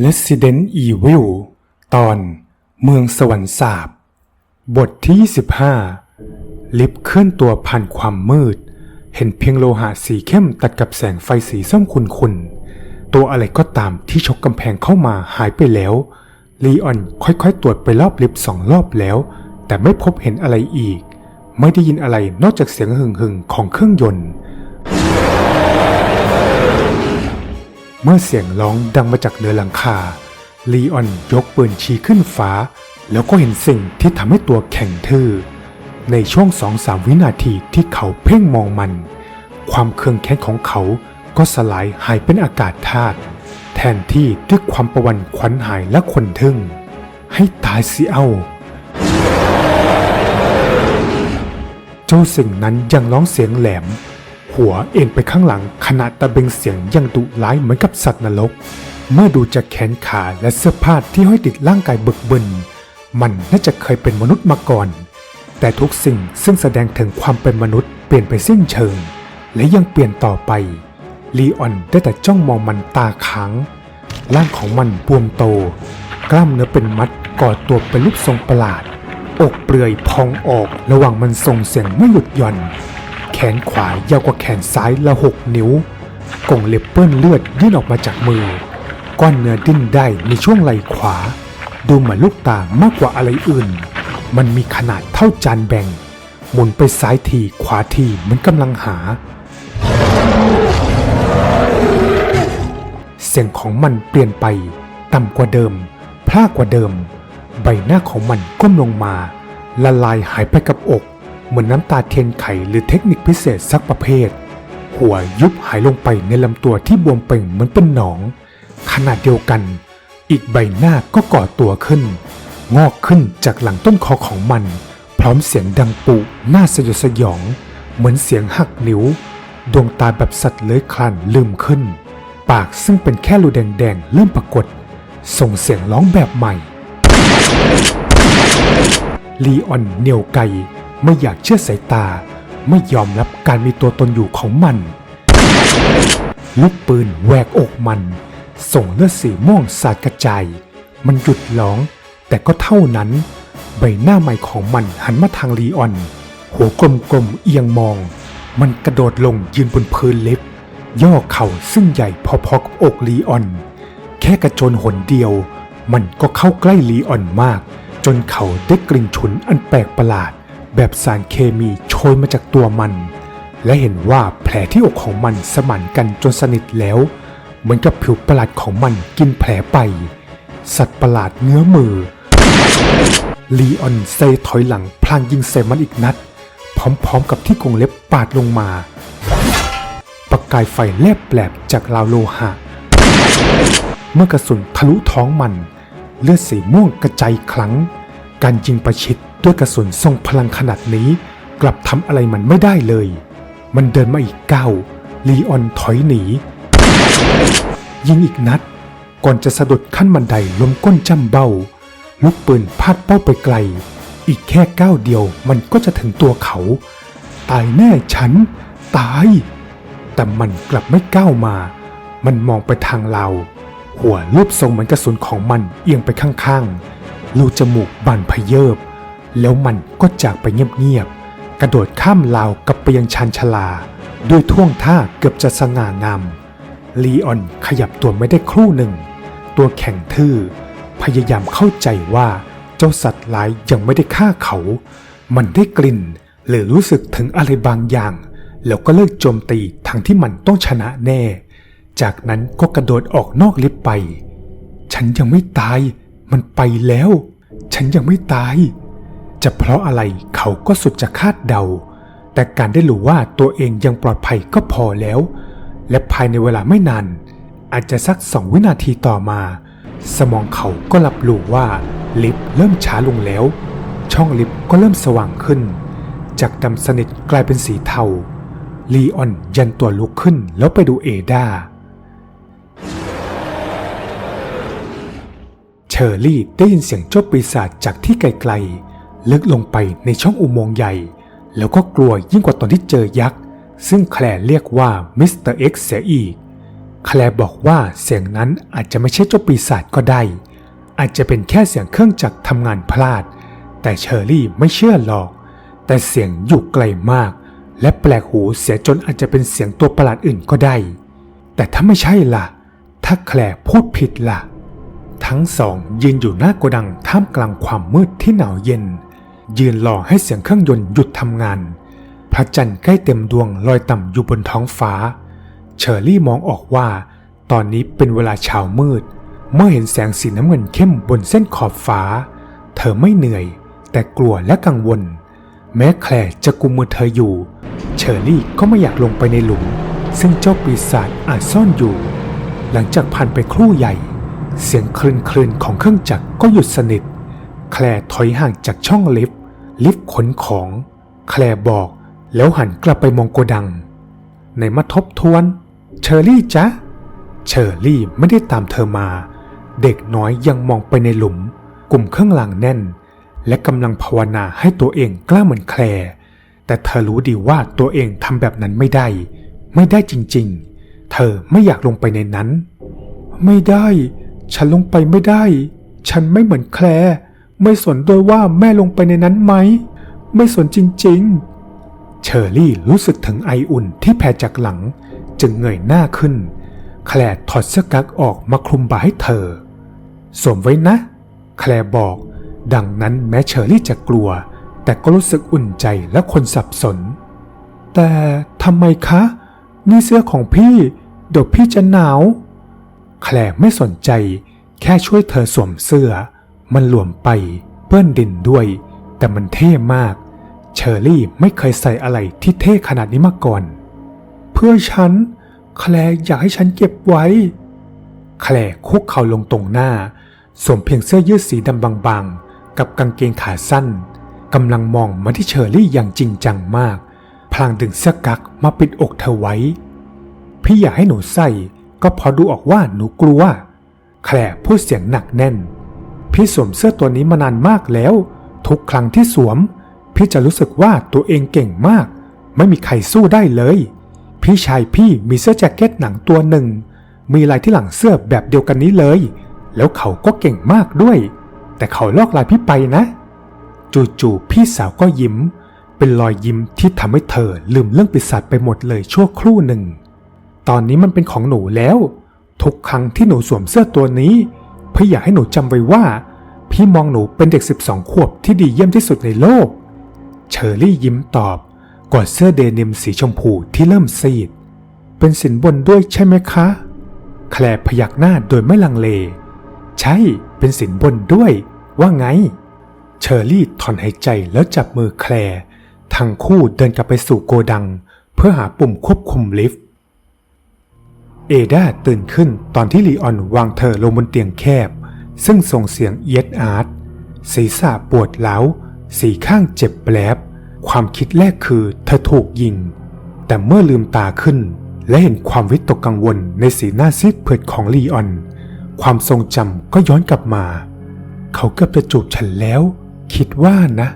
Resident Evil ตอนเมืองสวรรค์สาบบทที่ 25 ลิฟเคลื่อนตัวผ่านความมืด เห็นเพียงโลหะสีเข้มตัดกับแสงไฟสีส้มขุ่นๆ ตัวอะไรก็ตามที่ชกกำแพงเข้ามาหายไปแล้ว ลีออนค่อยๆ ตรวจไปรอบลิฟสองรอบแล้ว แต่ไม่พบเห็นอะไรอีก ไม่ได้ยินอะไรนอกจากเสียงหึ่งๆของเครื่องยนต์ เมื่อเสียงร้องดังมาจากเหนือหลังคา ลีออนยกปืนชี้ขึ้นฟ้า แล้วก็เห็นสิ่งที่ทำให้ตัวแข็งทื่อ ในช่วงสองสามวินาทีที่เขาเพ่งมองมัน ความเคืองแค้นของเขาก็สลายหายเป็นอากาศธาตุแทนที่ด้วยความประวันขวัญหายและคนทึ่ง ให้ตายสิเอา เจ้าสิ่งนั้นยังร้องเสียงแหลม หัวเอ็นไปข้างหลังขณะตะเบงเสียงยังดุร้ายเหมือนกับสัตว์นรก เมื่อดูจากแขนขาและเสื้อผ้าที่ห้อยติดร่างกายบึกบึนมันน่าจะเคยเป็นมนุษย์มาก่อน แต่ทุกสิ่งซึ่งแสดงถึงความเป็นมนุษย์เปลี่ยนไปสิ้นเชิง และยังเปลี่ยนต่อไปลีออนได้แต่จ้องมองมันตาค้างร่างของมันบวมโต กล้ามเนื้อเป็นมัดก่อตัวเป็นรูปทรงประหลาด อกเปลือยพองออกระหว่างมันส่งเสียงไม่หยุดหย่อน นขวายาวกว่าแขนซ้ายละหกนิ้วกงเล็บเปื้อนเลือดยื่นออกมาจากมือ ก้อนเนื้อดิ้นได้ในช่วงไหล่ขวา ดูเหมือนลูกตามากกว่าอะไรอื่น มันมีขนาดเท่าจานแบ่ง หมุนไปซ้ายทีขวาทีเหมือนกำลังหา เสียงของมันเปลี่ยนไป ต่ำกว่าเดิม พลากกว่าเดิม ใบหน้าของมันก้มลงมา ละลายหายไปกับอก เหมือนน้ำตาเทียนไขหรือเทคนิคพิเศษสักประเภท หัวยุบหายลงไปในลำตัวที่บวมเป่งเหมือนเป็นหนอง ขนาดเดียวกัน อีกใบหน้าก็ก่อตัวขึ้น งอกขึ้นจากหลังต้นคอของมัน พร้อมเสียงดังปุหน่าสยดสยอง เหมือนเสียงหักนิ้ว ดวงตาแบบสัตว์เลื้อยคลานลืมขึ้น ปากซึ่งเป็นแค่รูแดงๆเริ่มปรากฏ ส่งเสียงร้องแบบใหม่ลีออนเหนียวไก ไม่อยากเชื่อสายตา ไม่ยอมรับการมีตัวตนอยู่ของมัน ลูกปืนแหวกอกมัน ส่งเลือดสีม่วงสาดกระจาย มันหยุดร้อง แต่ก็เท่านั้น ใบหน้าใหม่ของมันหันมาทางลีออน หัวกลมๆเอียงมอง มันกระโดดลงยืนบนพื้นเล็บ ย่อเข่าซึ่งใหญ่พอๆกับอกลีออน แค่กระโจนหนเดียว มันก็เข้าใกล้ลีออนมาก จนเขาได้กลิ่นฉุนอันแปลกประหลาด แบบสารเคมีโชยมาจากตัวมัน และเห็นว่าแผลที่อกของมันสมานกันจนสนิทแล้ว เหมือนกับผิวประหลาดของมันกินแผลไป สัตว์ประหลาดเงื้อมือลีออนเซถอยหลังพลางยิงใส่มันอีกนัด พร้อมๆกับที่กรงเล็บปาดลงมาประกายไฟแลบแปลบจากราวโลหะ เมื่อกระสุนทะลุท้องมัน เลือดสีม่วงกระจายครั้ง การยิงประชิด ด้วยกระสุนทรงพลังขนาดนี้ กลับทำอะไรมันไม่ได้เลย มันเดินมาอีกก้าวลีออนถอยหนี ยิงอีกนัด ก่อนจะสะดุดขั้นบันไดล้มก้นจำเบ้า ลูกปืนพาดเป้าไปไกล อีกแค่ก้าวเดียวมันก็จะถึงตัวเขา ตายแน่ฉัน ตาย แต่มันกลับไม่ก้าวมา มันมองไปทางเรา หัวรูปทรงเหมือนกระสุนของมันเอียงไปข้างๆรูจมูกบานพเยิบ แล้วมันก็จากไปเงียบๆ กระโดดข้ามราวกับไปยังชานชลา ด้วยท่วงท่าเกือบจะสง่างาม ลีออนขยับตัวไม่ได้ครู่หนึ่ง ตัวแข็งทื่อ พยายามเข้าใจว่าเจ้าสัตว์ร้ายยังไม่ได้ฆ่าเขา มันได้กลิ่นหรือรู้สึกถึงอะไรบางอย่าง แล้วก็เลิกโจมตีทั้งที่มันต้องชนะแน่ จากนั้นก็กระโดดออกนอกลิฟต์ไป ฉันยังไม่ตาย มันไปแล้ว ฉันยังไม่ตาย จะเพราะอะไรเขาก็สุดจะคาดเดา แต่การได้รู้ว่าตัวเองยังปลอดภัยก็พอแล้ว และภายในเวลาไม่นาน อาจจะสักสองวินาทีต่อมา สมองเขาก็รับรู้ว่าลิฟต์เริ่มช้าลงแล้ว ช่องลิฟต์ก็เริ่มสว่างขึ้น จากดำสนิทกลายเป็นสีเทาลีออนยันตัวลุกขึ้นแล้วไปดูเอดาเชอร์รี่ได้ยินเสียงเจ้าปีศาจจากที่ไกลๆ ลึกลงไปในช่องอุโมงค์ใหญ่ แล้วก็กลัวยิ่งกว่าตอนที่เจอยักษ์ ซึ่งแคลร์เรียกว่ามิสเตอร์เอ็กซ์เสียอีก แคลร์บอกว่าเสียงนั้นอาจจะไม่ใช่เจ้าปีศาจก็ได้ อาจจะเป็นแค่เสียงเครื่องจักรทำงานพลาด แต่เชอรี่ไม่เชื่อหรอก แต่เสียงอยู่ไกลมาก และแปลกหูเสียจนอาจจะเป็นเสียงตัวประหลาดอื่นก็ได้ แต่ถ้าไม่ใช่ล่ะ ถ้าแคลร์พูดผิดล่ะทั้งสองยืนอยู่หน้าโกดังท่ามกลางความมืดที่หนาวเย็น ยืนรอให้เสียงเครื่องยนต์หยุดทำงาน พระจันทร์ใกล้เต็มดวงลอยต่ำอยู่บนท้องฟ้า เชอรี่มองออกว่า ตอนนี้เป็นเวลาเช้ามืด เมื่อเห็นแสงสีน้ำเงินเข้มบนเส้นขอบฟ้า เธอไม่เหนื่อย แต่กลัวและกังวล แม้แคลร์จะกุมมือเธออยู่ เชอรี่ก็ไม่อยากลงไปในหลุม ซึ่งเจ้าปีศาจอาจซ่อนอยู่ หลังจากผ่านไปครู่ใหญ่ เสียงคลืนคลืนของเครื่องจักรก็หยุดสนิท แคลร์ถอยห่างจากช่องลิฟต์ลิฟต์ขนของ แคลร์บอก แล้วหันกลับไปมองโกดัง ในมาทบทวน เชอรี่จ๊ะ เชอรี่ไม่ได้ตามเธอมา เด็กน้อยยังมองไปในหลุม กลุ่มเครื่องหลังแน่น และกำลังภาวนาให้ตัวเองกล้าเหมือนแคลร์แต่เธอรู้ดีว่าตัวเองทำแบบนั้นไม่ได้ ไม่ได้จริงๆ เธอไม่อยากลงไปในนั้น ไม่ได้ ฉันลงไปไม่ได้ ฉันไม่เหมือนแคลร์ ไม่สนด้วยว่าแม่ลงไปในนั้นไหม ไม่สนจริงๆ เชอรี่รู้สึกถึงไออุ่นที่แผ่จากหลัง จึงเงยหน้าขึ้น แคลร์ถอดเสื้อกั๊กออกมาคลุมบ่าให้เธอ สวมไว้นะ แคลร์บอก ดังนั้นแม้เชอรี่จะกลัว แต่ก็รู้สึกอุ่นใจและคนสับสน แต่ทำไมคะ นี่เสื้อของพี่เดี๋ยวพี่จะหนาว แคลร์ไม่สนใจ แค่ช่วยเธอสวมเสื้อ มันหลวมไปเปื้อนดินด้วย แต่มันเท่มาก เชอร์รี่ไม่เคยใส่อะไรที่เท่ขนาดนี้มาก่อน เพื่อฉัน แคลร์อยากให้ฉันเก็บไว้ แคลร์คุกเข่าลงตรงหน้า สวมเพียงเสื้อยืดสีดำบางๆ กับกางเกงขาสั้นกำลังมองมาที่เชอร์รี่อย่างจริงจังมาก พลางดึงเสื้อกั๊กมาปิดอกเธอไว้ พี่อยากให้หนูใส่ก็พอดูออกว่าหนูกลัว แคลร์พูดเสียงหนักแน่น พี่สวมเสื้อตัวนี้มานานมากแล้ว ทุกครั้งที่สวม พี่จะรู้สึกว่าตัวเองเก่งมาก ไม่มีใครสู้ได้เลย พี่ชายพี่มีเสื้อแจ็คเก็ตหนังตัวหนึ่ง มีลายที่หลังเสื้อแบบเดียวกันนี้เลย แล้วเขาก็เก่งมากด้วย แต่เขาลอกลายพี่ไปนะ จู่ๆพี่สาวก็ยิ้ม เป็นรอยยิ้มที่ทำให้เธอลืมเรื่องปีศาจไปหมดเลยชั่วครู่หนึ่ง ตอนนี้มันเป็นของหนูแล้ว ทุกครั้งที่หนูสวมเสื้อตัวนี้ พี่อยากให้หนูจำไว้ว่า พี่มองหนูเป็นเด็ก 12 ขวบที่ดีเยี่ยมที่สุดในโลก เชอรี่ยิ้มตอบกอดเสื้อเดนิมสีชมพูที่เริ่มซีด เป็นสินบนด้วยใช่ไหมคะ แคลร์พยักหน้าโดยไม่ลังเล ใช่เป็นสินบนด้วย ว่าไง เชอรี่ถอนหายใจแล้วจับมือแคลร์ทั้งคู่เดินกลับไปสู่โกดัง เพื่อหาปุ่มควบคุมลิฟต์ เอดาตื่นขึ้นตอนที่ลีออนวางเธอลงบนเตียงแคบ ซึ่งส่งเสียงเอียดอาร์ตศีรษะปวดเล้าวสีข้างเจ็บแปลบความคิดแรกคือเธอถูกยิง แต่เมื่อลืมตาขึ้น และเห็นความวิตกกังวลในสีหน้าซีดเผือดของลีออน ความทรงจำก็ย้อนกลับมา เขาเกือบจะจูบฉันแล้ว คิดว่านะ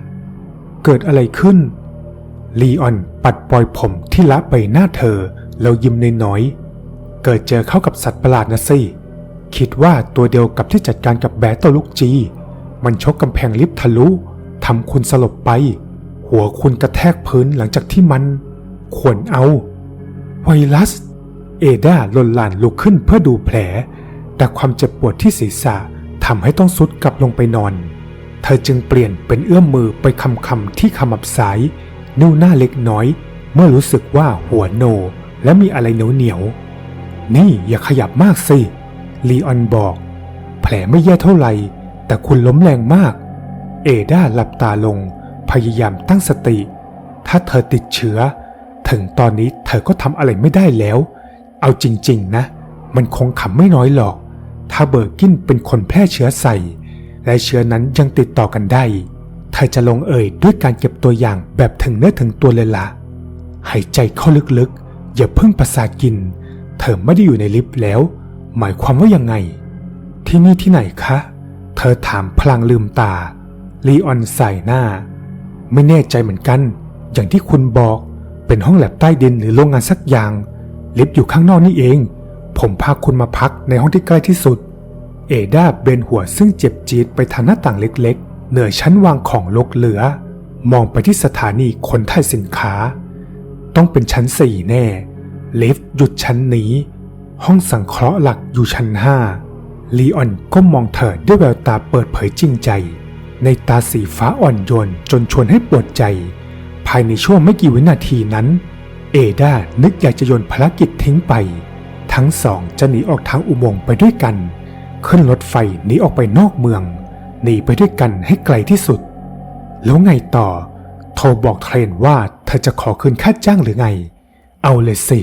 เกิดอะไรขึ้น ลีออนปัดปล่อยผมที่ละใบหน้าเธอแล้วยิ้มน้อยๆ เกิดเจอเข้ากับสัตว์ประหลาดนะสิ คิดว่าตัวเดียวกับที่จัดการกับแบตตลูกจี มันชกกำแพงลิฟทะลุทำคุณสลบไป หัวคุณกระแทกพื้นหลังจากที่มันขวนเอา ไวรัส เอดาลนลานลุกขึ้นเพื่อดูแผล แต่ความเจ็บปวดที่ศีรษะทำให้ต้องสุดกลับลงไปนอน เธอจึงเปลี่ยนเป็นเอื้อมมือไปคำคำที่ขมับซ้ายนิ้วหน้าเล็กน้อย เมื่อรู้สึกว่าหัวโน และมีอะไรเหนียวเหนียว นี่อย่าขยับมากสิ ลีออนบอก แผลไม่แย่เท่าไหร่ แต่คุณล้มแรงมาก เอดาหลับตาลง พยายามตั้งสติ ถ้าเธอติดเชื้อ ถึงตอนนี้เธอก็ทำอะไรไม่ได้แล้ว เอาจริง ๆ นะ มันคงขำไม่น้อยหรอก ถ้าเบอร์กินเป็นคนแพร่เชื้อใส่ และเชื้อนั้นยังติดต่อกันได้ เธอจะลงเอ่ยด้วยการเก็บตัวอย่างแบบถึงเนื้อถึงตัวเลยละหายใจเข้าลึกๆ อย่าเพิ่งประสากิน เธอไม่ได้อยู่ในลิฟต์แล้ว หมายความว่ายังไง ที่นี่ที่ไหนคะ เธอถามพลางลืมตา ลีออนใส่หน้า ไม่แน่ใจเหมือนกัน อย่างที่คุณบอกเป็นห้องแลบใต้ดินหรือโรงงานสักอย่าง ลิฟต์อยู่ข้างนอกนี่เอง ผมพาคุณมาพักในห้องที่ใกล้ที่สุด เอดาเบนหัวซึ่งเจ็บจี๊ดไปทางหน้าต่างเล็กๆ เหนือชั้นวางของลกเหลือ มองไปที่สถานีขนถ่ายสินค้า ต้องเป็นชั้นสี่แน่ ลิฟต์หยุดชั้นนี้ ห้องสังเคราะห์หลักอยู่ชั้นห้าลีออนก็มองเธอด้วยแววตาเปิดเผยจริงใจ ในตาสีฟ้าอ่อนโยนจนชวนให้ปวดใจ ภายในช่วงไม่กี่วินาทีนั้น เอดานึกอยากจะโยนภารกิจทิ้งไป ทั้งสองจะหนีออกทางอุโมงค์ไปด้วยกัน ขึ้นรถไฟหนีออกไปนอกเมือง หนีไปด้วยกันให้ไกลที่สุด แล้วไงต่อ โทรบอกเทรนว่าเธอจะขอคืนค่าจ้างหรือไง เอาเลยสิ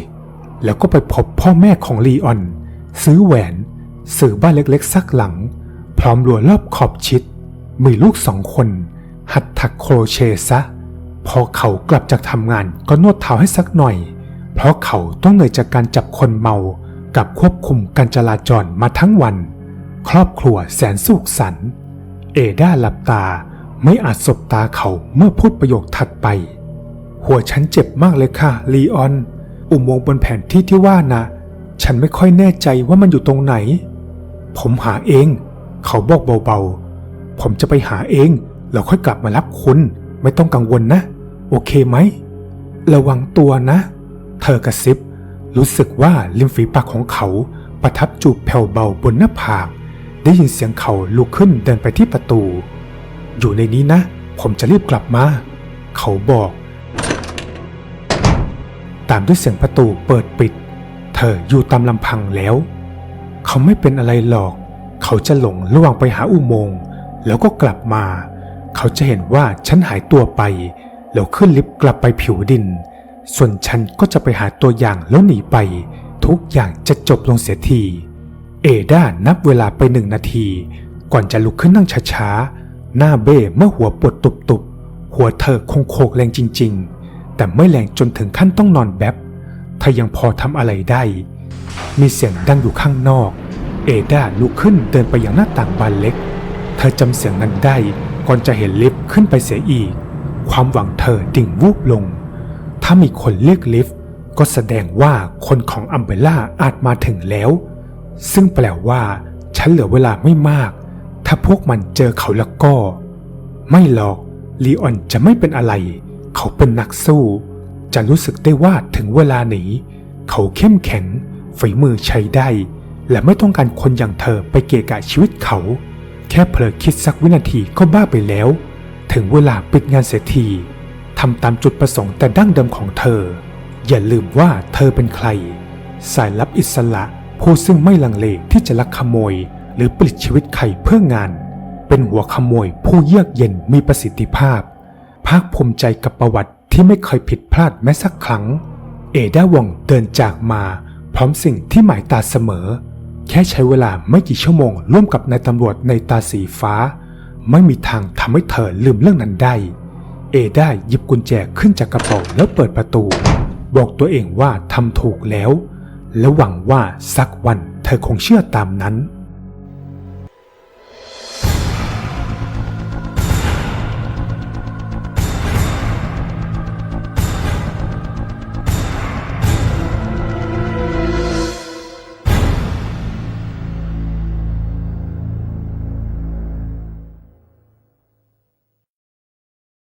แล้วก็ไปพบพ่อแม่ของลีออน ซื้อแหวน ซื้อบ้านเล็กๆสักหลัง พร้อมรั้วรอบขอบชิด มีลูกสองคน หัดถักโครเชต์ซะ พอเขากลับจากทำงานก็นวดเท้าให้สักหน่อย เพราะเขาต้องเหนื่อยจากการจับคนเมา กับควบคุมการจราจรมาทั้งวัน ครอบครัวแสนสุขสันต์เอด้าหลับตาไม่อาจสบตาเขาเมื่อพูดประโยคถัดไป หัวฉันเจ็บมากเลยค่ะลีออน อุโมงค์บนแผนที่ที่ว่านะฉันไม่ค่อยแน่ใจว่ามันอยู่ตรงไหน ผมหาเอง เขาบอกเบาๆ ผมจะไปหาเอง แล้วค่อยกลับมารับคุณ ไม่ต้องกังวลนะ โอเคไหม ระวังตัวนะ เธอกระซิบ รู้สึกว่าริมฝีปากของเขาประทับจูบแผ่วเบาบนหน้าผาก ได้ยินเสียงเขาลุกขึ้นเดินไปที่ประตู อยู่ในนี้นะ ผมจะรีบกลับมา เขาบอกามด้วยเสียงประตูเปิดปิด เธออยู่ตามลำพังแล้ว เขาไม่เป็นอะไรหรอก เขาจะหลงระหว่างไปหาอุโมงค์แล้วก็กลับมา เขาจะเห็นว่าฉันหายตัวไป แล้วขึ้นลิฟต์กลับไปผิวดิน ส่วนฉันก็จะไปหาตัวอย่างแล้วหนีไป ทุกอย่างจะจบลงเสียที เอด้านับเวลาไปหนึ่งนาที ก่อนจะลุกขึ้นนั่งช้าๆ หน้าเบ้เมื่อหัวปวดตุบๆ หัวเธอคงโขกแรงจริง ๆ แต่ไม่แรงจนถึงขั้นต้องนอนแบบเธอยังพอทำอะไรได้ มีเสียงดังอยู่ข้างนอก เอด้าลุกขึ้นเดินไปยังหน้าต่างบานเล็ก เธอจำเสียงนั้นได้ก่อนจะเห็นลิฟต์ขึ้นไปเสียอีก ความหวังเธอดิ่งวูบลง ถ้ามีคนเรียกลิฟต์ก็แสดงว่าคนของอัมเบล่าอาจมาถึงแล้ว ซึ่งแปลว่า ฉันเหลือเวลาไม่มาก ถ้าพวกมันเจอเขาแล้วก็ ไม่หรอกลีออนจะไม่เป็นอะไร เขาเป็นนักสู้ จะรู้สึกได้ว่าถึงเวลาหนีเขาเข้มแข็ง ฝีมือใช้ได้ และไม่ต้องการคนอย่างเธอไปเกะกะชีวิตเขา แค่เผลอคิดสักวินาทีก็บ้าไปแล้ว ถึงเวลาปิดงานเสียทีทำตามจุดประสงค์แต่ดั้งเดิมของเธอ อย่าลืมว่าเธอเป็นใคร สายลับอิสระผู้ซึ่งไม่ลังเลที่จะลักขโมย หรือปลิดชีวิตใครเพื่องาน เป็นหัวขโมยผู้เยือกเย็นมีประสิทธิภาพ ภาคภูมิใจกับประวัติที่ไม่เคยผิดพลาดแม้สักครั้ง เอดาวงเดินจากมา พร้อมสิ่งที่หมายตาเสมอ แค่ใช้เวลาไม่กี่ชั่วโมงร่วมกับนายตำรวจในตาสีฟ้า ไม่มีทางทำให้เธอลืมเรื่องนั้นได้ เอได้หยิบกุญแจขึ้นจากกระเป๋าแล้วเปิดประตู บอกตัวเองว่าทำถูกแล้ว และหวังว่าสักวันเธอคงเชื่อตามนั้น